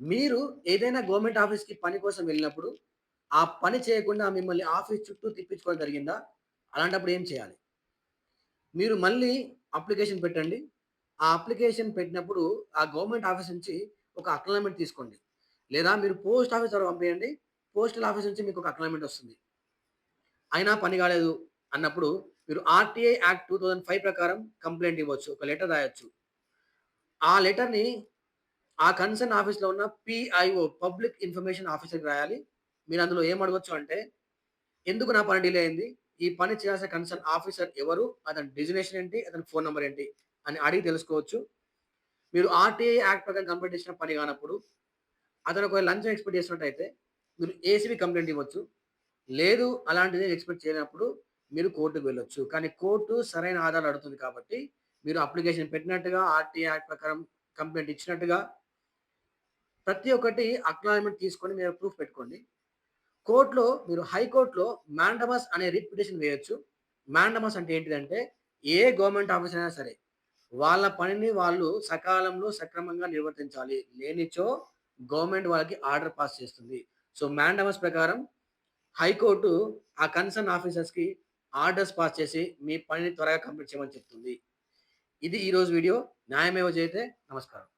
మీరు ఏదైనా గవర్నమెంట్ ఆఫీస్‌కి పని కోసం వెళ్ళినప్పుడు, ఆ పని చేయకుండా మిమ్మల్ని ఆఫీస్ చుట్టూ తిప్పించుకోవడం జరిగిందా? అలాంటప్పుడు ఏం చేయాలి? మీరు మళ్ళీ అప్లికేషన్ పెట్టండి. ఆ అప్లికేషన్ పెట్టినప్పుడు ఆ గవర్నమెంట్ ఆఫీస్ నుంచి ఒక అక్నాలెడ్జ్‌మెంట్ తీసుకోండి. లేదా మీరు పోస్ట్ ఆఫీస్ ద్వారా పంపేయండి పోస్టల్ ఆఫీస్ నుంచి మీకు ఒక అక్నాలెడ్జ్‌మెంట్ వస్తుంది. అయినా పని కాలేదు అన్నప్పుడు మీరు ఆర్‌టీఐ యాక్ట్ 2005 ప్రకారం కంప్లైంట్ ఇవ్వచ్చు. ఒక లెటర్ రాయొచ్చు. ఆ లెటర్‌ని ఆ కన్సర్న్ ఆఫీస్‌లో ఉన్న పిఐఓ పబ్లిక్ ఇన్ఫర్మేషన్ ఆఫీసర్‌కి రాయాలి. మీరు అందులో ఏం అడగొచ్చు అంటే, ఎందుకు నా పని డిలే అయింది? ఈ పని చేయాల్సిన కన్సర్న్ ఆఫీసర్ ఎవరు? అతని డిజినేషన్ ఏంటి? అతని ఫోన్ నెంబర్ ఏంటి? అని అడిగి తెలుసుకోవచ్చు. మీరు ఆర్‌టీఐ యాక్ట్ ప్రకారం కంప్లీట్ చేసిన పని కానప్పుడు, అతను ఒకవేళ లంచం ఎక్స్‌పెక్ట్ చేసినట్టయితే మీరు ఏసీబీ కంప్లైంట్ ఇవ్వచ్చు. లేదు అలాంటిది ఎక్స్‌పెక్ట్ చేయనప్పుడు మీరు కోర్టుకు వెళ్ళొచ్చు. కానీ కోర్టు సరైన ఆధారాలు అడుగుతుంది కాబట్టి, మీరు అప్లికేషన్ పెట్టినట్టుగా ఆర్‌టీఐ యాక్ట్ ప్రకారం కంప్లైంట్ ఇచ్చినట్టుగా ప్రతి ఒక్కటి అక్నాలజ్మెంట్ తీసుకొని మీరు ప్రూఫ్ పెట్టుకోండి. కోర్టులో మీరు హైకోర్టులో మాండమస్ అనే రిట్ పిటిషన్ వేయొచ్చు. మాండమస్ అంటే ఏంటిదంటే, ఏ గవర్నమెంట్ ఆఫీస్ అయినా సరే, వాళ్ళ పనిని వాళ్ళు సకాలంలో, సక్రమంగా నిర్వర్తించాలి. లేనిచో గవర్నమెంట్ వాళ్ళకి ఆర్డర్ పాస్ చేస్తుంది. సో, మాండమస్ ప్రకారం హైకోర్టు ఆ కన్సర్న్ ఆఫీసర్స్‌కి ఆర్డర్స్ పాస్ చేసి, మీ పనిని త్వరగా కంప్లీట్ చేయమని చెప్తుంది. ఇది ఈరోజు వీడియో. న్యాయమేవ జయతే. నమస్కారం.